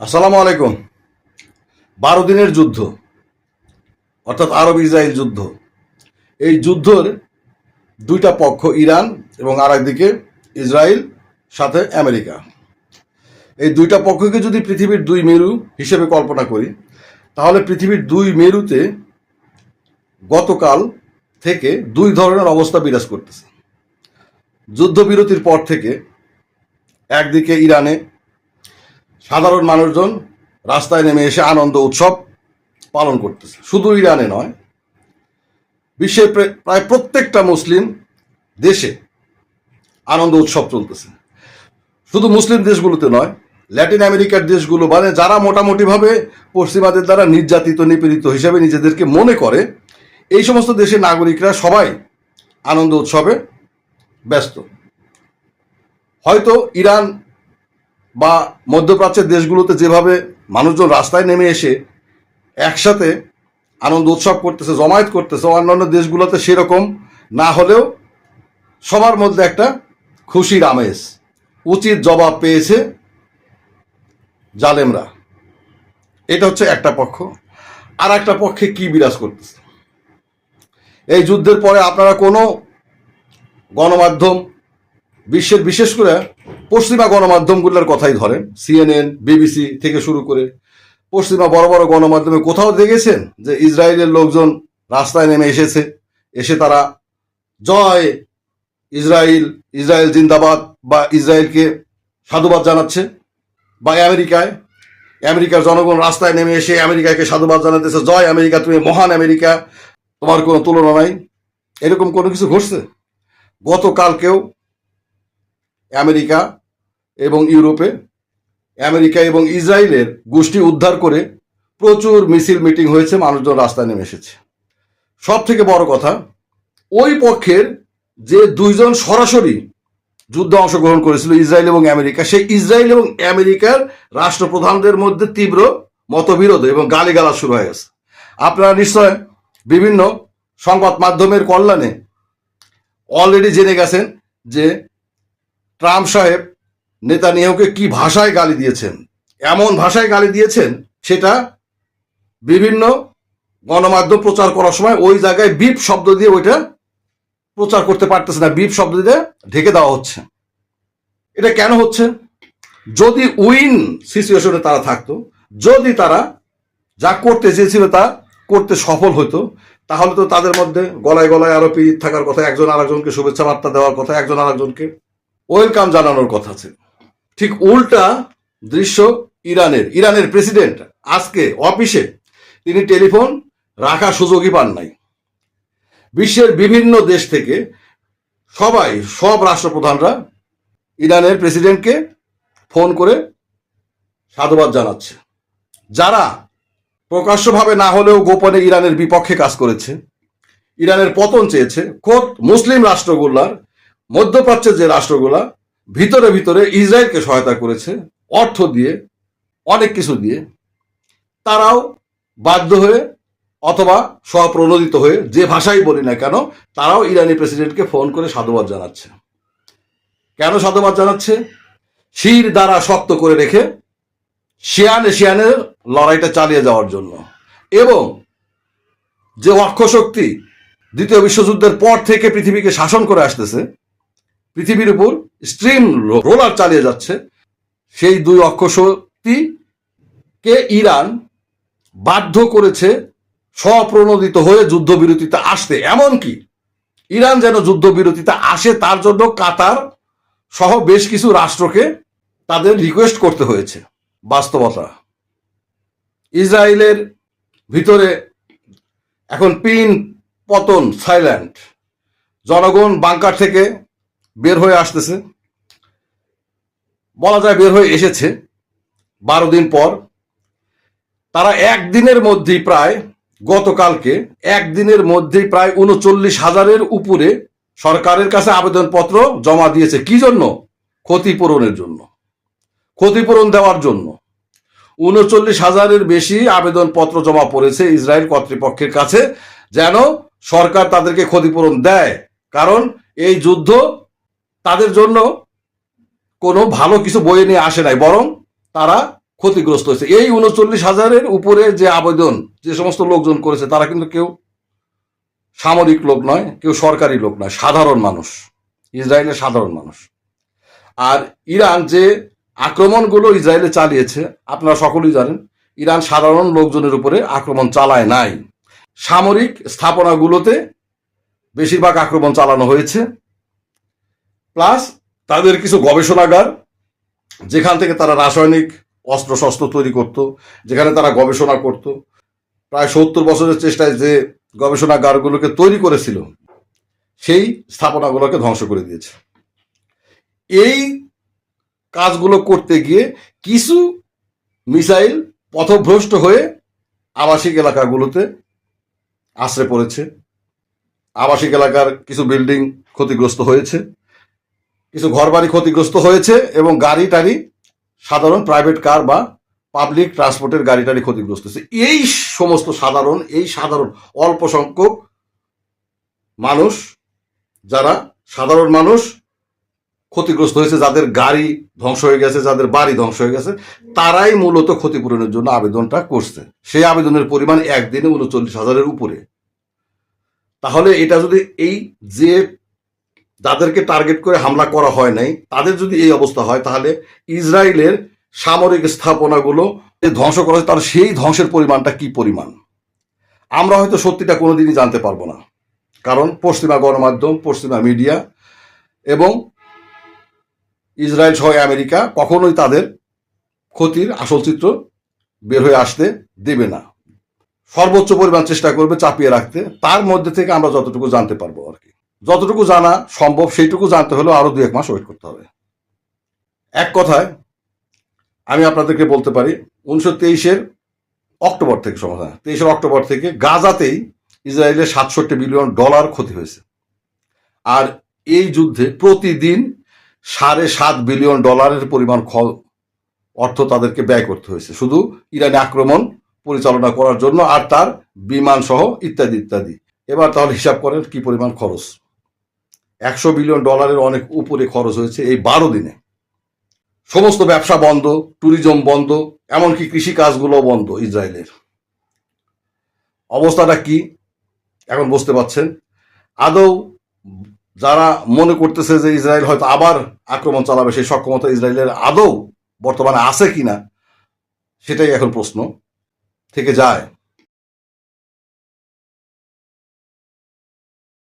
আসসালামু আলাইকুম। বারো দিনের যুদ্ধ, অর্থাৎ আরব ইসরায়েল যুদ্ধ। এই যুদ্ধের দুইটা পক্ষ, ইরান এবং আর একদিকে ইসরায়েল, সাথে আমেরিকা। এই দুইটা পক্ষকে যদি পৃথিবীর দুই মেরু হিসেবে কল্পনা করি, তাহলে পৃথিবীর দুই মেরুতে গতকাল থেকে দুই ধরনের অবস্থা বিরাজ করতেছে। যুদ্ধবিরতির পর থেকে একদিকে ইরানে সাধারণ মানুষজন রাস্তায় নেমে এসে আনন্দ, উৎসব পালন করতেছে। শুধু ইরানে নয়, বিশ্বের প্রায়- প্রত্যেকটা মুসলিম দেশে আনন্দ, উৎসব চলতেছে। শুধু মুসলিম দেশগুলোতে নয়, ল্যাটিন আমেরিকার দেশগুলো মানে যারা মোটামুটিভাবে পশ্চিমাদের দ্বারা নির্যাতিত, নিপীড়িত হিসেবে নিজেদেরকে মনে করে, এই সমস্ত দেশের নাগরিকরা সবাই আনন্দ, উৎসবে ব্যস্ত। হয়তো ইরান বা মধ্যপ্রাচ্যের দেশগুলোতে যেভাবে মানুষজন রাস্তায় নেমে এসে একসাথে আনন্দ উৎসব করতেছে, জমায়েত করতেছে, অন্যান্য দেশগুলোতে সেরকম না হলেও সবার মধ্যে একটা খুশির আমেজ, উচিত জবাব পেয়েছে জালেমরা। এটা হচ্ছে একটা পক্ষ। আর একটা পক্ষে কি বিরাজ করতেছে? এই যুদ্ধের পরে আপনারা কোনো গণমাধ্যম, বিশ্বের বিশেষ করে পশ্চিমা গণমাধ্যমগুলোর কথাই ধরেন সিএনএন বিবিসি থেকে শুরু করে। পশ্চিমা বড় বড় গণমাধ্যমে কোথাও দেখেছেন যে ইসরায়েলের লোকজন রাস্তায় নেমে এসেছে? এসে তারা জয় ইসরায়েল ইসরায়েল জিন্দাবাদ বা ইসরায়েলকে সাধুবাদ জানাচ্ছে? বা আমেরিকায়? আমেরিকার জনগণ রাস্তায় নেমে এসে আমেরিকাকে সাধুবাদ জানাতেছে, জয় আমেরিকা, তুমি মহান আমেরিকা, তোমার কোনো তুলনা নাই। এরকম কোনো কিছু ঘটছে? গতকালকেও আমেরিকা এবং ইউরোপে, আমেরিকা এবং ইসরায়েলের গোষ্ঠী উদ্ধার করে প্রচুর মিছিল মিটিং হয়েছে, মানুষজন রাস্তায় নেমে এসেছে। সব থেকে বড় কথা, ওই পক্ষের যে দুইজন সরাসরি যুদ্ধে অংশগ্রহণ করেছিল ইসরায়েল এবং আমেরিকা, সেই ইসরায়েল এবং আমেরিকার রাষ্ট্রপ্রধানদের মধ্যে তীব্র মতবিরোধ এবং গালিগালাজ শুরু হয়ে গেছে। আপনারা নিশ্চয় বিভিন্ন সংবাদ মাধ্যমের কল্যাণে অলরেডি জেনে গেছেন যে ট্রাম্প সাহেব নেতানিয়াহুকে কি ভাষায় গালি দিয়েছেন? এমন ভাষায় গালি দিয়েছেন সেটা বিভিন্ন গণমাধ্যম প্রচার করার সময় ওই জায়গায় বিপ শব্দ দিয়ে ওইটা প্রচার করতে পারতেছে না, বিপ শব্দ দিয়ে ঢেকে দেওয়া হচ্ছে। এটা কেন হচ্ছে? যদি উইন সিচুয়েশনে তারা থাকতো, যদি তারা যা করতে চেয়েছিল তা করতে সফল হতো, তাহলে তো তাদের মধ্যে গলায় গলায় আরও থাকার কথা, একজন আরেকজনকে শুভেচ্ছা বার্তা দেওয়ার কথা, একজন আরেকজনকে ওয়েলকাম জানানোর কথা আছে ঠিক উল্টা দৃশ্য ইরানের ইরানের প্রেসিডেন্ট আজকে অফিসে তিনি টেলিফোন রাখার সুযোগই পান নাই। বিশ্বের বিভিন্ন দেশ থেকে সবাই, সব রাষ্ট্রপ্রধানরা ইরানের প্রেসিডেন্টকে ফোন করে সাধুবাদ জানাচ্ছে। যারা প্রকাশ্যভাবে না হলেও গোপনে ইরানের বিপক্ষে কাজ করেছে, ইরানের পতন চেয়েছে, খোদ মুসলিম রাষ্ট্রগুলার মধ্যপ্রাচ্যের যে রাষ্ট্রগুলা, ভিতরে ভিতরে ইসরায়েলকে সহায়তা করেছে, অর্থ দিয়ে, অনেক কিছু দিয়ে, তারাও বাধ্য হয়ে অথবা স্বপ্রণোদিত হয়ে যে ভাষাই বলি না কেন, তারাও ইরানি প্রেসিডেন্টকে ফোন করে সাধুবাদ জানাচ্ছে। কেন সাধুবাদ জানাচ্ছে? শির দ্বারা শক্ত করে রেখে শিয়ানে শিয়ানের লড়াইটা চালিয়ে যাওয়ার জন্য। এবং যে অক্ষশক্তি দ্বিতীয় বিশ্বযুদ্ধের পর থেকে পৃথিবীকে শাসন করে আসতেছে পৃথিবীর উপর স্ট্রিম রোলার চালিয়ে যাচ্ছে। সেই দুই অক্ষশক্তিকে ইরান বাধ্য করেছে স্বপ্রণোদিত হয়ে যুদ্ধবিরতিতে আসতে। এমনকি ইরান যেন যুদ্ধবিরতিতে আসে, তার জন্য কাতার সহ বেশ কিছু রাষ্ট্রকে তাদের রিকোয়েস্ট করতে হয়েছে, বাস্তবতা। ইসরায়েলের ভিতরে এখন পিন পতন সাইল্যান্ড জনগণ বাংকার থেকে বের হয়ে আসতেছে। বলা যায় বের হয়ে এসেছে বারো দিন পর। তারা একদিনের মধ্যেই প্রায় গতকালকে একদিনের মধ্যেই প্রায় উনচল্লিশ হাজারের উপরে সরকারের কাছে আবেদনপত্র জমা দিয়েছে। কি জন্য? ক্ষতিপূরণের জন্য। ক্ষতিপূরণ দেওয়ার জন্য। উনচল্লিশ হাজারের বেশি আবেদনপত্র জমা পড়েছে ইসরায়েল কর্তৃপক্ষের কাছে, যেন সরকার তাদেরকে ক্ষতিপূরণ দেয়। কারণ এই যুদ্ধ তাদের জন্য কোনো ভালো কিছু বয়ে নিয়ে আসে নাই, বরং তারা ক্ষতিগ্রস্ত হয়েছে। এই উনচল্লিশ হাজারের উপরে যে আবেদন, যে সমস্ত লোকজন করেছে, তারা কিন্তু কেউ সামরিক লোক নয়, কেউ সরকারি লোক নয়, সাধারণ মানুষ, ইসরায়েলের সাধারণ মানুষ। আর ইরান যে আক্রমণগুলো ইসরায়েলে চালিয়েছে, আপনারা সকলেই জানেন, ইরান সাধারণ লোকজনের উপরে আক্রমণ চালায় নাই। সামরিক স্থাপনাগুলোতে বেশিরভাগ আক্রমণ চালানো হয়েছে। প্লাস তাদের কিছু গবেষণাগার, যেখান থেকে তারা রাসায়নিক অস্ত্র শস্ত্র তৈরি করত, যেখানে তারা গবেষণা করত। প্রায় সত্তর বছরের চেষ্টায় যে গবেষণাগারগুলোকে তৈরি করেছিল, সেই স্থাপনাগুলোকে ধ্বংস করে দিয়েছে। এই কাজগুলো করতে গিয়ে কিছু মিসাইল পথভ্রষ্ট হয়ে আবাসিক এলাকাগুলোতে আশ্রে পড়েছে। আবাসিক এলাকার কিছু বিল্ডিং ক্ষতিগ্রস্ত হয়েছে। কিছু ঘরবাড়ি ক্ষতিগ্রস্ত হয়েছে এবং গাড়ি টাড়ি সাধারণ প্রাইভেট কার বা পাবলিক ট্রান্সপোর্টের গাড়ি টাড়ি ক্ষতিগ্রস্ত হয়েছে। এই সমস্ত সাধারণ, এই সাধারণ, অল্প সংখ্যক মানুষ, যারা সাধারণ মানুষ ক্ষতিগ্রস্ত হয়েছে, যাদের গাড়ি ধ্বংস হয়ে গেছে, যাদের বাড়ি ধ্বংস হয়ে গেছে, তারাই মূলত ক্ষতিপূরণের জন্য আবেদনটা করছে। সেই আবেদনের পরিমাণ একদিনে উনচল্লিশ হাজারের উপরে। তাহলে এটা যদি এই যে যাদেরকে টার্গেট করে হামলা করা হয় নাই, তাদের যদি এই অবস্থা হয়, তাহলে ইসরায়েলের সামরিক স্থাপনাগুলো যে ধ্বংস করা তার সেই ধ্বংসের পরিমাণটা কি পরিমাণ? আমরা হয়তো সত্যিটা কোনোদিনই জানতে পারব না। কারণ পশ্চিমা গণমাধ্যম, পশ্চিমা মিডিয়া এবং ইসরায়েল সহ আমেরিকা কখনোই তাদের ক্ষতির আসল চিত্র বের হয়ে আসতে দেবে না। সর্বোচ্চ পরিমাণ চেষ্টা করবে চাপিয়ে রাখতে। তার মধ্যে থেকে আমরা যতটুকু জানতে পারব আর কি। যতটুকু জানা সম্ভব, সেইটুকু জানতে হলেও আরও দু এক মাস ওয়েট করতে হবে। এক কথায়, আমি আপনাদেরকে বলতে পারি, উনিশশো তেইশের অক্টোবর থেকে সমাধান, তেইশের অক্টোবর থেকে গাজাতেই ইসরায়েলের সাতষট্টি বিলিয়ন ডলার ক্ষতি হয়েছে। আর এই যুদ্ধে প্রতিদিন সাড়ে সাত বিলিয়ন ডলারের পরিমাণ অর্থ তাদেরকে ব্যয় করতে হয়েছে। শুধু ইরানে আক্রমণ পরিচালনা করার জন্য আর তার বিমান সহ ইত্যাদি ইত্যাদি। এবার তাহলে হিসাব করেন কি পরিমাণ খরচ। একশো বিলিয়ন ডলারের অনেক উপরে খরচ হয়েছে এই বারো দিনে। সমস্ত ব্যবসা বন্ধ ট্যুরিজম বন্ধ, এমনকি কৃষি কাজগুলো বন্ধ ইসরায়েলের। অবস্থাটা কি? এখন বুঝতে পাচ্ছেন আদৌ যারা মনে করতেছে যে ইসরায়েল হয়তো আবার আক্রমণ চালাবে, সেই সক্ষমতা ইসরায়েলের আদৌ বর্তমানে আছে কিনা, সেটাই এখন প্রশ্ন থেকে যায়।